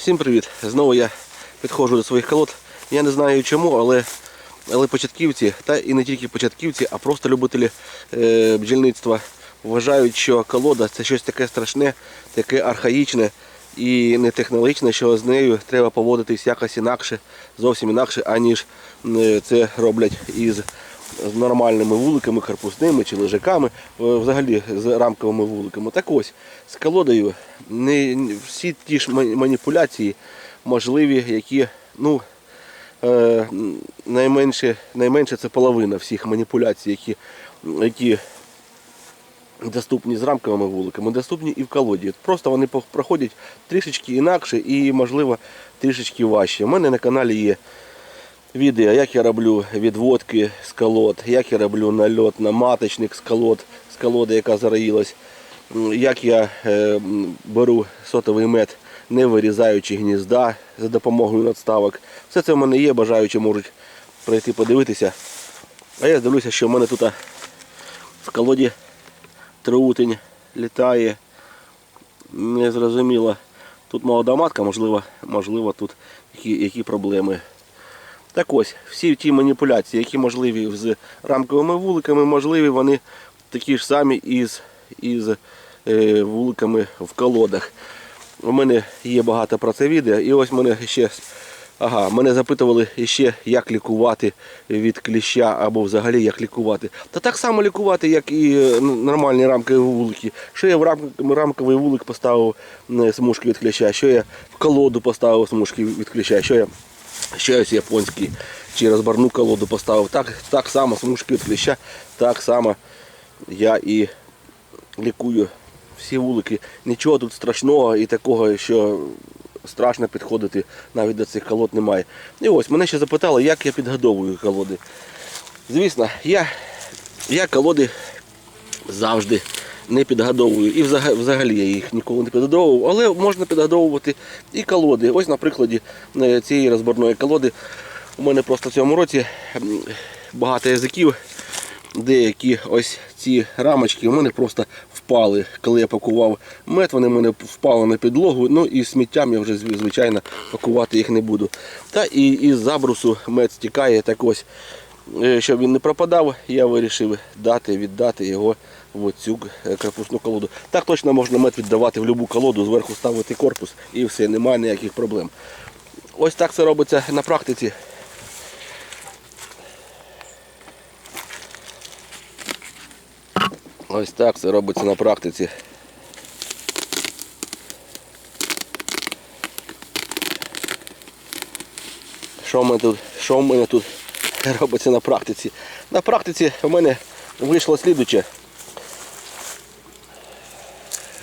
Всім привіт! Знову я підходжу до своїх колод. Я не знаю чому, але, але початківці, та і не тільки початківці, а просто любителі е, бджільництва вважають, що колода це щось таке страшне, таке архаїчне і не технологічне, що з нею треба поводитись якось інакше, зовсім інакше, аніж е, це роблять із з нормальними вуликами, карпусними чи лежаками, е, взагалі з рамковими вуликами. Так ось, з колодою не, всі ті ж маніпуляції можливі, які ну, е, найменше, найменше це половина всіх маніпуляцій, які, які доступні з рамковими вуликами, доступні і в колоді. Просто вони проходять трішечки інакше і, можливо, трішечки важче. У мене на каналі є відео, як я роблю відводки з колод, як я роблю нальот на маточник з колод, з колоди, яка зароїлась, як я е, беру сотовий мед, не вирізаючи гнізда за допомогою надставок. Все це в мене є, бажаючі можуть прийти подивитися. А я дивлюся, що в мене тут в колоді трутень літає. Не зрозуміло. Тут молода матка, можливо, можливо тут які, які проблеми. Так ось, всі ті маніпуляції, які можливі з рамковими вуликами, можливі вони такі ж самі із, із е, вуликами в колодах. У мене є багато про це відео. І ось мене ще ага, мене запитували ще, як лікувати від кліща або взагалі як лікувати. Та так само лікувати, як і е, нормальні рамкові вулики. Що я в рам- рамковий вулик поставив е, смужки від кліща, що я в колоду поставив смужки від кліща, що я ще ось японський чи розбарну колоду поставив. Так, так само смужки від кліща, так само я і лікую всі вулики. Нічого тут страшного і такого, що страшно підходити навіть до цих колод немає. І ось мене ще запитали, як я підгодовую колоди. Звісно, я, я колоди завжди не підгодовую. І взагалі я їх ніколи не підгодовував, але можна підгодовувати і колоди. Ось на прикладі е, цієї розборної колоди у мене просто в цьому році багато язиків. Деякі ось ці рамочки у мене просто впали. Коли я пакував мед, вони в мене впали на підлогу. Ну і сміттям я вже звичайно пакувати їх не буду. Та і із забрусу мед стікає. Так ось, е, щоб він не пропадав, я вирішив дати, віддати його в цю е, корпусну колоду. Так точно можна мед віддавати в будь-яку колоду, зверху ставити корпус і все, немає ніяких проблем. Ось так це робиться на практиці. Ось так це робиться на практиці. Що в мене тут, що в мене тут робиться на практиці? На практиці у мене вийшло слідуче.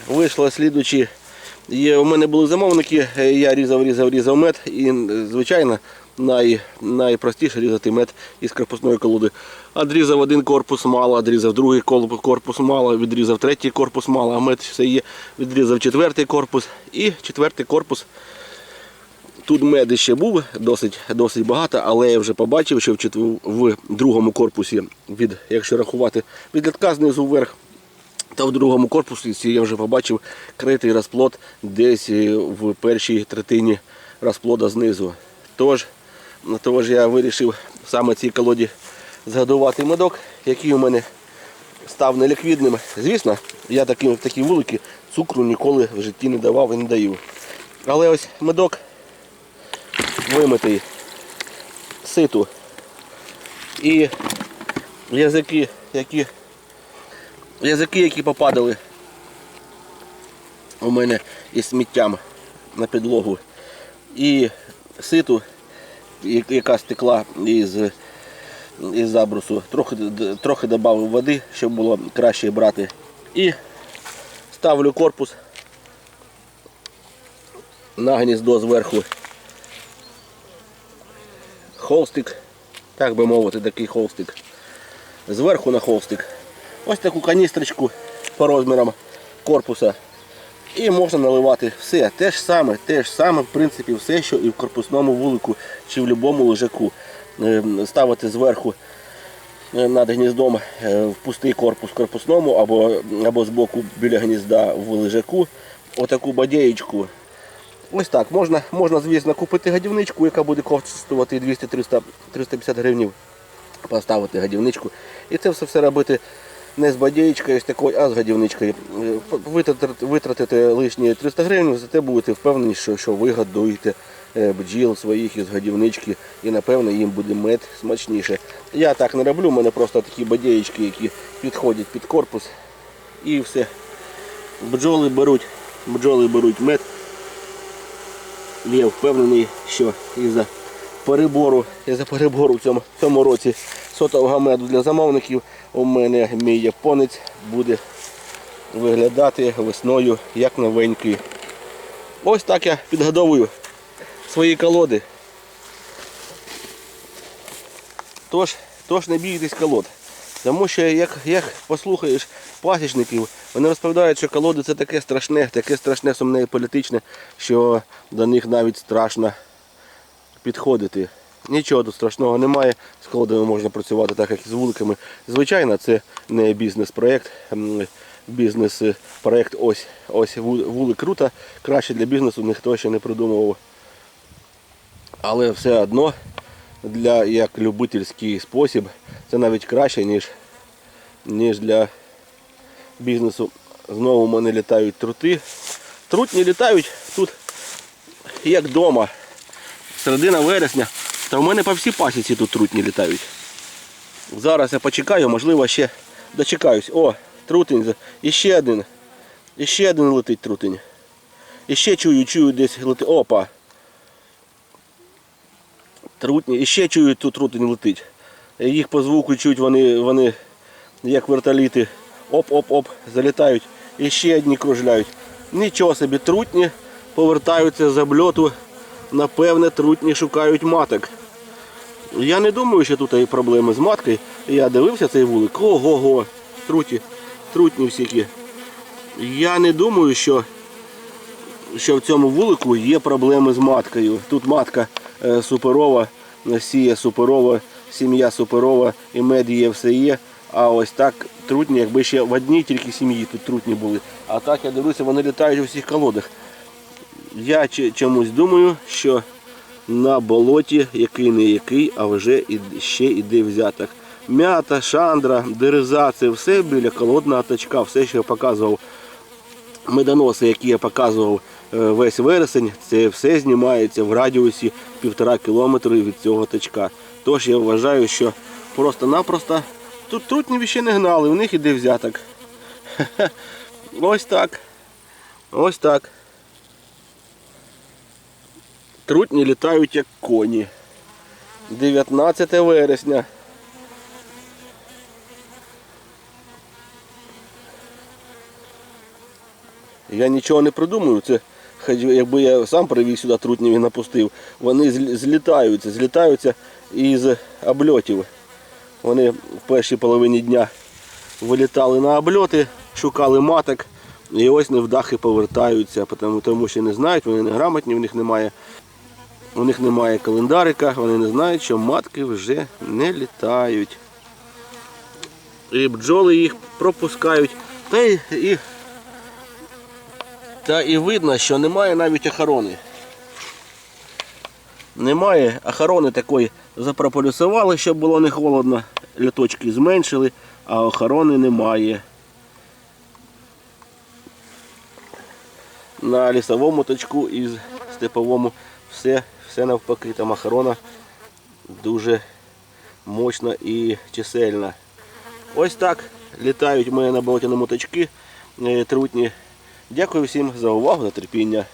Вийшло слідучі. Є, у мене були замовники, е, я різав, різав, різав мед і, звичайно, най, найпростіше різати мед із корпусної колоди. Одрізав один корпус мало, одрізав другий корпус мало, відрізав третій корпус мало, а мед все є. Відрізав четвертий корпус і четвертий корпус. Тут мед ще був досить, досить багато, але я вже побачив, що в, в другому корпусі, від, якщо рахувати від літка знизу вверх, та в другому корпусі я вже побачив критий розплод десь е, в першій третині розплода знизу. Тож, тож я вирішив саме цій колоді згадувати медок, який у мене став неліквідним. Звісно, я такі, такі вулики цукру ніколи в житті не давав і не даю. Але ось медок вимитий ситу і язики, які язики, які попадали у мене із сміттям на підлогу, і ситу, яка стекла із, із забрусу, трохи, трохи додав води, щоб було краще брати. І ставлю корпус на гніздо зверху. Холстик, так би мовити, такий холстик. Зверху на холстик. Ось таку каністрочку по розмірам корпуса. І можна наливати все. Те ж саме, те ж саме, в принципі, все, що і в корпусному вулику, чи в будь-якому лежаку. Е, Ставити зверху е, над гніздом е, в пустий корпус корпусному або, або з боку біля гнізда в лежаку. Отаку бадєєчку Ось так, можна, можна, звісно, купити гадівничку, яка буде коштувати 200-300 350 гривень. Поставити гадівничку. І це все все робити не з бадєєчкою ось такою, а з гадівничкою. Е, витратити лишні 300 гривень, зате будете впевнені, що, що ви годуєте е, бджіл своїх із гадівнички і напевно їм буде мед смачніше. Я так не роблю, у мене просто такі бадєєчки, які підходять під корпус і все. Бджоли беруть, бджоли беруть мед. Я впевнений, що із-за перебору, із-за перебору в цьому, в цьому році сотового меду для замовників у мене мій японець буде виглядати весною як новенький. Ось так я підгодовую свої колоди. Тож, тож не бійтесь колод. Тому що як, як послухаєш пасічників, вони розповідають, що колоди це таке страшне, таке страшне, сумне і політичне, що до них навіть страшно підходити. Нічого тут страшного немає. З колодами можна працювати так, як і з вуликами. Звичайно, це не бізнес-проєкт. Бізнес-проєкт ось, ось ву- вулик круто. Краще для бізнесу ніхто ще не придумував. Але все одно для як любительський спосіб це навіть краще, ніж, ніж для бізнесу. Знову в мене літають трути. Трутні літають тут як вдома. Середина вересня. Та в мене по всій пасіці тут трутні літають. Зараз я почекаю, можливо, ще дочекаюсь. О, трутень. І ще один. І ще один летить трутень. І ще чую, чую десь летить. Опа. Трутні. І ще чую, тут трутень летить. Їх по звуку чуть вони, вони як вертоліти. Оп-оп-оп, залітають. І ще одні кружляють. Нічого собі, трутні повертаються з обльоту. Напевне, трутні шукають маток. Я не думаю, що тут є проблеми з маткою. Я дивився цей вулик. Ого-го, труті, трутні всякі. Я не думаю, що, що в цьому вулику є проблеми з маткою. Тут матка е, суперова, сіє суперова, сім'я суперова, і мед є, все є. А ось так трутні, якби ще в одній тільки сім'ї тут трутні були. А так я дивлюся, вони літають у всіх колодах. Я чомусь думаю, що на болоті який не який, а вже ще іде взяток. М'ята, шандра, дереза, це все біля колодного точка, все, що я показував. Медоноси, які я показував е, весь вересень, це все знімається в радіусі півтора кілометри від цього точка. Тож я вважаю, що просто-напросто тут трутні ще не гнали, у них іде взяток. Ось так. Ось так. Трутні літають як коні. 19 вересня. Я нічого не придумую. Це якби я сам привіз сюди трутнів і напустив. Вони злітаються, злітаються із обльотів. Вони в першій половині дня вилітали на обльоти, шукали маток. І ось невдахи повертаються, тому, тому що не знають, вони не грамотні, в них немає у них немає календарика, вони не знають, що матки вже не літають. І бджоли їх пропускають. Та й, і, та і видно, що немає навіть охорони. Немає охорони такої запрополюсували, щоб було не холодно. Літочки зменшили, а охорони немає. На лісовому точку і степовому все, все навпаки, там охорона дуже мощна і чисельна. Ось так літають у мене на болотяному точки е, трутні. Дякую всім за увагу, за терпіння.